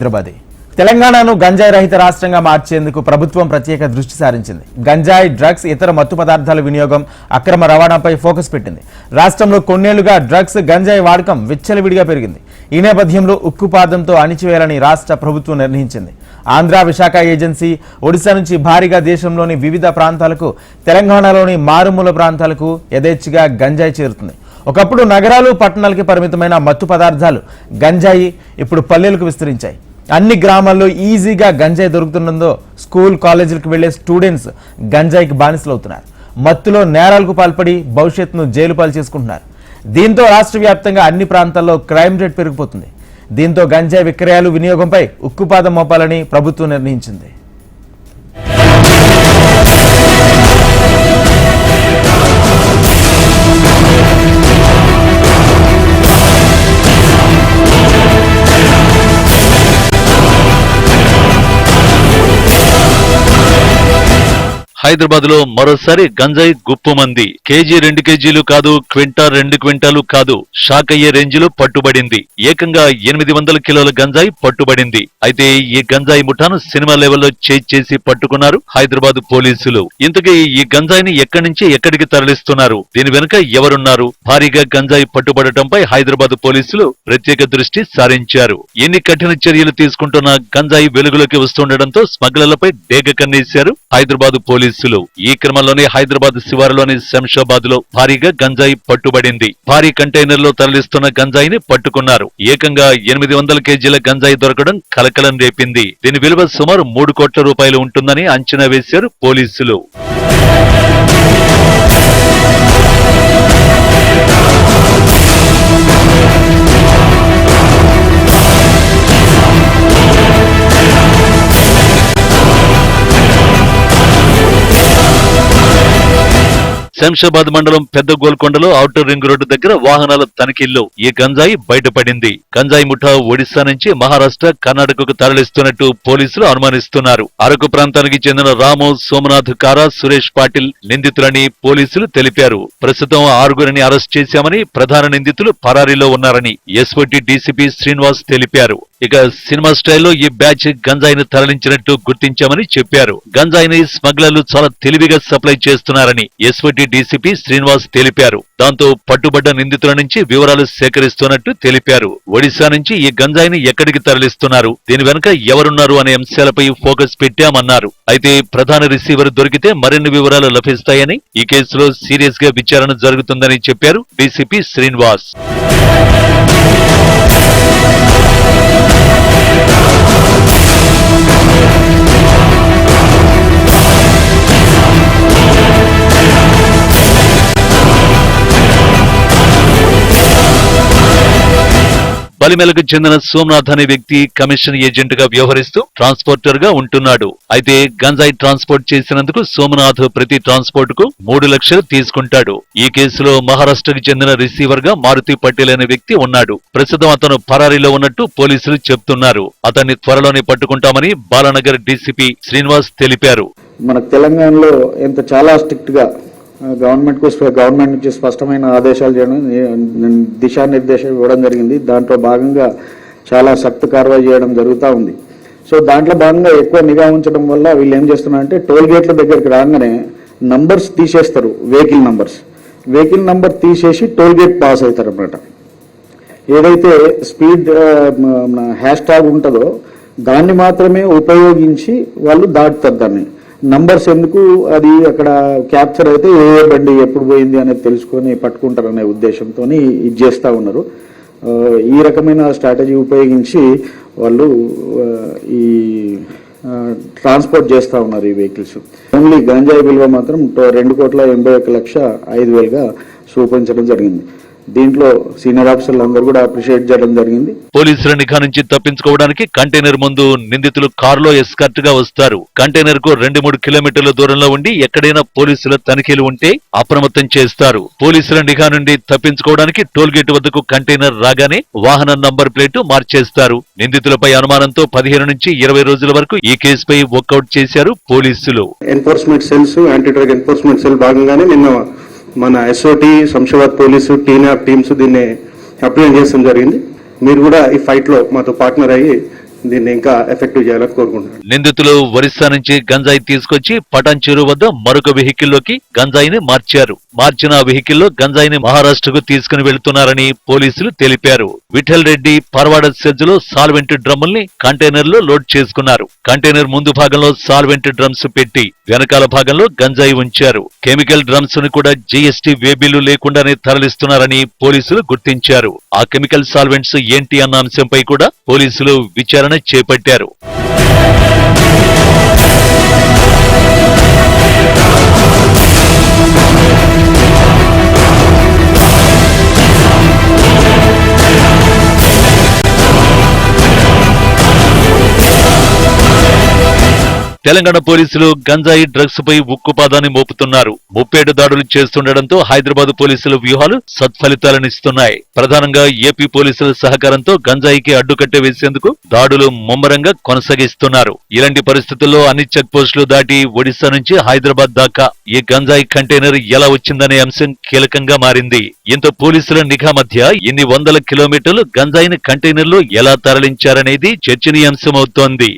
హైదరాబాద్. తెలంగాణను గంజాయి రహిత రాష్ట్రంగా మార్చేందుకు ప్రభుత్వం ప్రత్యేక దృష్టి సారించింది. గంజాయి డ్రగ్స్ ఇతర మత్తు పదార్థాల వినియోగం అక్రమ రవాణాపై ఫోకస్ పెట్టింది. రాష్ట్రంలో కొన్నేళ్ళుగా డ్రగ్స్ గంజాయి వాడకం విచ్చలవిడిగా పెరిగింది. ఈ నేపథ్యంలో ఉక్కుపాదంతో అణిచివేయాలని రాష్ట్ర ప్రభుత్వం నిర్ణయించింది. ఆంధ్ర విశాఖ ఏజెన్సీ ఒడిశా నుంచి భారీగా దేశంలోని వివిధ ప్రాంతాలకు తెలంగాణలోని మారుమూల ప్రాంతాలకు యథేచ్ఛగా గంజాయి చేరుతుంది. ఒకప్పుడు నగరాలు పట్టణాలకి పరిమితమైన మత్తు పదార్థాలు గంజాయి ఇప్పుడు పల్లెలకు విస్తరించాయి. అన్ని గ్రామాల్లో ఈజీగా గంజాయి దొరుకుతున్నందో స్కూల్ కాలేజీలకు వెళ్ళే స్టూడెంట్స్ గంజాయికి బానిసలు అవుతున్నారు మత్తులో నేరాలకు పాల్పడి భవిష్యత్తును జైలు పాలు చేసుకుంటున్నారు. దీంతో రాష్ట్ర వ్యాప్తంగా అన్ని ప్రాంతాల్లో క్రైమ్ రేట్ పెరిగిపోతుంది. దీంతో గంజాయి విక్రయాలు వినియోగంపై ఉక్కుపాదం మోపాలని ప్రభుత్వం నిర్ణయించింది. హైదరాబాద్లో మరోసారి గంజాయి గుప్పుమంది కేజీ రెండు కేజీలు కాదు క్వింటా రెండు క్వింటాలు కాదు. షాక్ అయ్యే రేంజ్లో పట్టుబడింది. ఏకంగా ఎనిమిది వందల కిలోల గంజాయి పట్టుబడింది. అయితే ఈ గంజాయి ముఠాను సినిమా లెవెల్లో చేజ్ చేసి పట్టుకున్నారు హైదరాబాద్ పోలీసులు. ఇంతకీ ఈ గంజాయిని ఎక్కడి నుంచి ఎక్కడికి తరలిస్తున్నారు? దీని వెనుక ఎవరున్నారు? భారీగా గంజాయి పట్టుబడటంపై హైదరాబాద్ పోలీసులు ప్రత్యేక దృష్టి సారించారు. ఎన్ని కఠిన చర్యలు తీసుకుంటున్న గంజాయి వెలుగులోకి వస్తుండటంతో స్మగ్లర్లపై డేగ కన్నేశారు హైదరాబాద్ పోలీసులు. ఈ క్రమంలోనే హైదరాబాద్ శివారులోని శంషాబాద్లో భారీగా గంజాయి పట్టుబడింది. భారీ కంటైనర్లో తరలిస్తున్న గంజాయిని పట్టుకున్నారు. ఏకంగా ఎనిమిది వందల కేజీల గంజాయి దొరకడం కలకలం రేపింది. దీని విలువ సుమారు మూడు కోట్ల రూపాయలు ఉంటుందని అంచనా వేశారు పోలీసులు. శంషాబాద్ మండలం పెద్ద గోల్కొండలో ఔటర్ రింగ్ రోడ్డు దగ్గర వాహనాల తనిఖీల్లో ఈ గంజాయి బయటపడింది. గంజాయి ముఠా ఒడిశా నుంచి మహారాష్ట్ర కర్ణాటకకు తరలిస్తున్నట్టు పోలీసులు అనుమానిస్తున్నారు. అరకు ప్రాంతానికి చెందిన రాము సోమనాథ్ కారా సురేష్ పాటిల్ నిందితులని పోలీసులు తెలిపారు. ప్రస్తుతం ఆరుగురిని అరెస్ట్ చేశామని ప్రధాన నిందితులు పరారీలో ఉన్నారని ఎస్ఓటి డీసీపీ శ్రీనివాస్ తెలిపారు. ఇక సినిమా స్టైల్లో ఈ బ్యాచ్ గంజాయిని తరలించినట్టు గుర్తించామని చెప్పారు. గంజాయిని స్మగ్లర్లు చాలా తెలివిగా సప్లై చేస్తున్నారని ఎస్వటి డీసీపీ శ్రీనివాస్ తెలిపారు. దాంతో పట్టుబడ్డ నిందితుల నుంచి వివరాలు సేకరిస్తున్నట్టు తెలిపారు. ఒడిశా నుంచి ఈ గంజాయిని ఎక్కడికి తరలిస్తున్నారు? దీని వెనుక ఎవరున్నారు అనే అంశాలపై ఫోకస్ పెట్టామన్నారు. అయితే ప్రధాన రిసీవర్ దొరికితే మరిన్ని వివరాలు లభిస్తాయని ఈ కేసులో సీరియస్గా విచారణ జరుగుతుందని చెప్పారు డీసీపీ శ్రీనివాస్. బలిమెలకు చెందిన సోమనాథ్ అనే వ్యక్తి కమిషన్ ఏజెంట్గా వ్యవహరిస్తూ ట్రాన్స్పోర్టర్గా ఉంటున్నాడు. అయితే గంజాయి ట్రాన్స్పోర్ట్ చేసినందుకు సోమనాథ్ ప్రతి ట్రాన్స్పోర్ట్కు మూడు లక్షలు తీసుకుంటాడు. ఈ కేసులో మహారాష్ట్రకు చెందిన రిసీవర్గా మారుతి పటేల్ అనే వ్యక్తి ఉన్నాడు. ప్రస్తుతం అతను పరారీలో ఉన్నట్టు పోలీసులు చెప్తున్నారు. అతన్ని త్వరలోనే పట్టుకుంటామని బాలానగర్ డీసీపీ శ్రీనివాస్ తెలిపారు. మన తెలంగాణలో ఎంత చాలా స్ట్రిక్ట్గా గవర్నమెంట్ గవర్నమెంట్ నుంచి స్పష్టమైన ఆదేశాలు చేయడం దిశానిర్దేశం ఇవ్వడం జరిగింది. దాంట్లో భాగంగా చాలా సక్తు కార్వాయి చేయడం జరుగుతూ ఉంది. సో దాంట్లో భాగంగా ఎక్కువ నిఘా ఉంచడం వల్ల వీళ్ళు ఏం చేస్తున్నారంటే టోల్ గేట్ల దగ్గరికి రాగానే నంబర్స్ తీసేస్తారు వెహికల్ నంబర్స్. వెహికల్ నంబర్ తీసేసి టోల్ గేట్ పాస్ అవుతారు అనమాట ఏదైతే స్పీడ్ హ్యాష్ ట్యాగ్ ఉంటుందో దాన్ని మాత్రమే ఉపయోగించి వాళ్ళు దాటుతారు దాన్ని. నంబర్స్ ఎందుకు అది అక్కడ క్యాప్చర్ అయితే ఏ బండి ఎప్పుడు పోయింది అనేది తెలుసుకొని పట్టుకుంటారనే ఉద్దేశంతో ఇది చేస్తూ ఉన్నారు. ఈ రకమైన స్ట్రాటజీ ఉపయోగించి వాళ్ళు ఈ ట్రాన్స్పోర్ట్ చేస్తూ ఉన్నారు ఈ వెహికల్స్ ఓన్లీ గంజాయి విలువ మాత్రం టో- రెండు కోట్ల ఎనభై ఒక లక్ష ఐదు వేలుగా చూపించడం జరిగింది. దీంట్లో సీనియర్ ఆఫీసర్లు అందరూ కూడా అప్రిషియేట్ చేయడం జరిగింది. పోలీసుల నిఘా నుంచి తప్పించుకోవడానికి కంటైనర్ ముందు నిందితులు కారులో ఎస్కర్ట్గా వస్తారు. కంటైనర్కు రెండు మూడు కిలోమీటర్ల దూరంలో ఉండి ఎక్కడైనా పోలీసుల తనిఖీలు ఉంటే అప్రమత్తం చేస్తారు. పోలీసుల నిఘా నుండి తప్పించుకోవడానికి టోల్ గేట్ వద్దకు కంటైనర్ రాగానే వాహన నంబర్ ప్లేటు మార్చేస్తారు. నిందితులపై అనుమానంతో పదిహేను నుంచి ఇరవై రోజుల వరకు ఈ కేసుపై వర్కౌట్ చేశారు పోలీసులు. Enforcement cells anti drug enforcement cell భాగంగానే నిన్న మన ఎస్ఓటి శంషాబాద్ పోలీసు టీనా టీమ్స్ దీన్ని అప్లై చేయడం జరిగింది. మీరు కూడా ఈ ఫైట్లో మాతో పార్ట్నర్ అయ్యి దీన్ని ఇంకా ఎఫెక్టివ్ చేయాలని కోరుకుంటున్నాను. నిందితులు ఒరిస్సా నుంచి గంజాయి తీసుకొచ్చి పటాన్ చెరువు వద్ద మరొక వెహికల్లోకి గంజాయిని మార్చారు. మార్చిన వెహికల్ వెహికల్లో గంజాయిని మహారాష్ట్రకు తీసుకుని వెళుతున్నారని పోలీసులు తెలిపారు. విఠల్ రెడ్డి పర్వాడ సెజ్లో సాల్వెంట్ డ్రమ్ముల్ని కంటైనర్లో లోడ్ చేసుకున్నారు. కంటైనర్ ముందు భాగంలో సాల్వెంట్ డ్రమ్స్ పెట్టి వెనకాల భాగంలో గంజాయి ఉంచారు. కెమికల్ డ్రమ్స్ను కూడా జీఎస్టీ వేబిల్లు లేకుండానే తరలిస్తున్నారని పోలీసులు గుర్తించారు. ఆ కెమికల్ సాల్వెంట్స్ ఏంటి అన్న అంశంపై కూడా పోలీసులు విచారణ చేపట్టారు. తెలంగాణ పోలీసులు గంజాయి డ్రగ్స్ పై ఉక్కుపాదాన్ని మోపుతున్నారు. ముప్పేడు దాడులు చేస్తుండటంతో హైదరాబాద్ పోలీసుల వ్యూహాలు సత్ఫలితాలనిస్తున్నాయి ప్రధానంగా ఏపీ పోలీసుల సహకారంతో గంజాయికి అడ్డుకట్ట వేసేందుకు దాడులు ముమ్మరంగా కొనసాగిస్తున్నారు. ఇలాంటి పరిస్థితుల్లో అన్ని చెక్ పోస్టులు దాటి ఒడిశా నుంచి హైదరాబాద్ దాకా ఈ గంజాయి కంటైనర్ ఎలా వచ్చిందనే అంశం కీలకంగా మారింది. ఇంత పోలీసుల నిఘా మధ్య ఇన్ని వందల కిలోమీటర్లు గంజాయిని కంటైనర్లో ఎలా తరలించారనేది చర్చనీయాంశమవుతోంది.